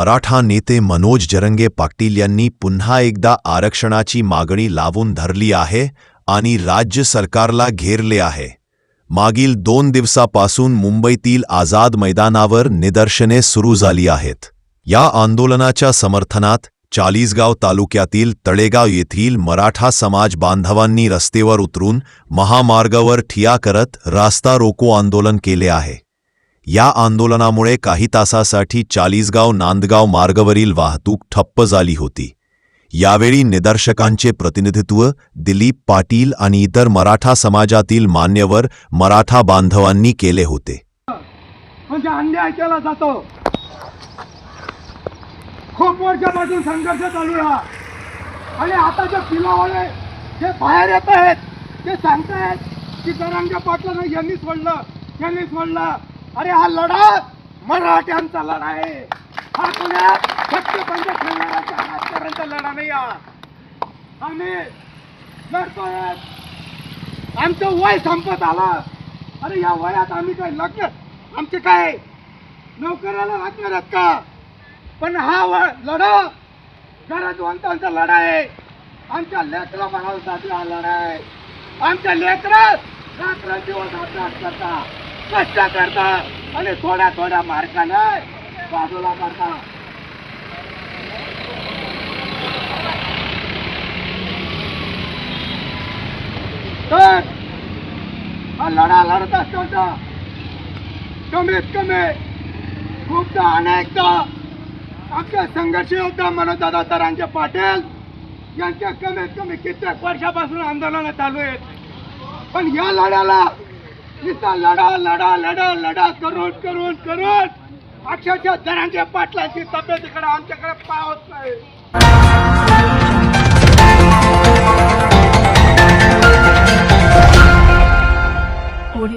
मराठा नेते मनोज जरंगे पाटील यांनी पुन्हा एकदा आरक्षणाची मागणी लावून धरली आहे आणि राज्य सरकारला घेरले आहे. मागील दोन दिवसापासून मुंबईतील आझाद मैदानावर निदर्शने सुरू झाली आहेत. या आंदोलनाच्या समर्थनात चाळीसगाव तालुक्यातील तळेगाव येथील मराठा समाज बांधवांनी रस्तेवर उतरून महामार्गावर ठिया करत रास्ता रोको आंदोलन केले आहे. या आंदोलनामुळे काही तासासाठी चाळीसगाव नांदगाव मार्गावरील वाहतूक ठप्प झाली होती. यावेळी निदर्शकांचे प्रतिनिधित्व दिलीप पाटील आणि इतर मराठा समाजातील मान्यवर मराठा बांधवांनी केले होते. म्हणजे अन्याय केला जातो. खूप वर्षापासून संघर्ष चालू आहे आणि आता जे पिलावाले जे बाहेर येत आहेत ते सांगतायत की जरांगे पाटलांना यांनी सोडलं यांनी सोडलं. अरे हा लढा मराठ्यांचा लढा आहे. हा कोण्या छत्रपती खेळणाऱ्याच्या राजकारणचा लढा नाही आम्ही लढतोय. आमचं वय संपत आलं. अरे या वयात आम्ही काय लग्न? आमचे काय? नोकऱ्याला लागणार आहेत का? पण हा व लढा गरजवंतांचा लढा आहे. आमच्या लेकरा बनवण्यासाठी हा लढा आहे. आमच्या लेकरा रात्र दिवस अभ्यास करता कष्ट करता आणि थोड्या थोड्या मार्कानं बाजूला करता. तर लढा लढत असताना कमीत कमी खूपदा अनेकदा आमच्या संघर्ष योद्धा मनोजदादा तरांचे पाटील यांच्या कमीत कमी कित्येक वर्षापासून आंदोलन चालू आहेत. पण या लढ्याला तिथं लढा लढा लढा लढा करून करून करून. अक्षरशः दरांच्या पाटलांची तब्येतीकडे आमच्याकडे पाहत नाही.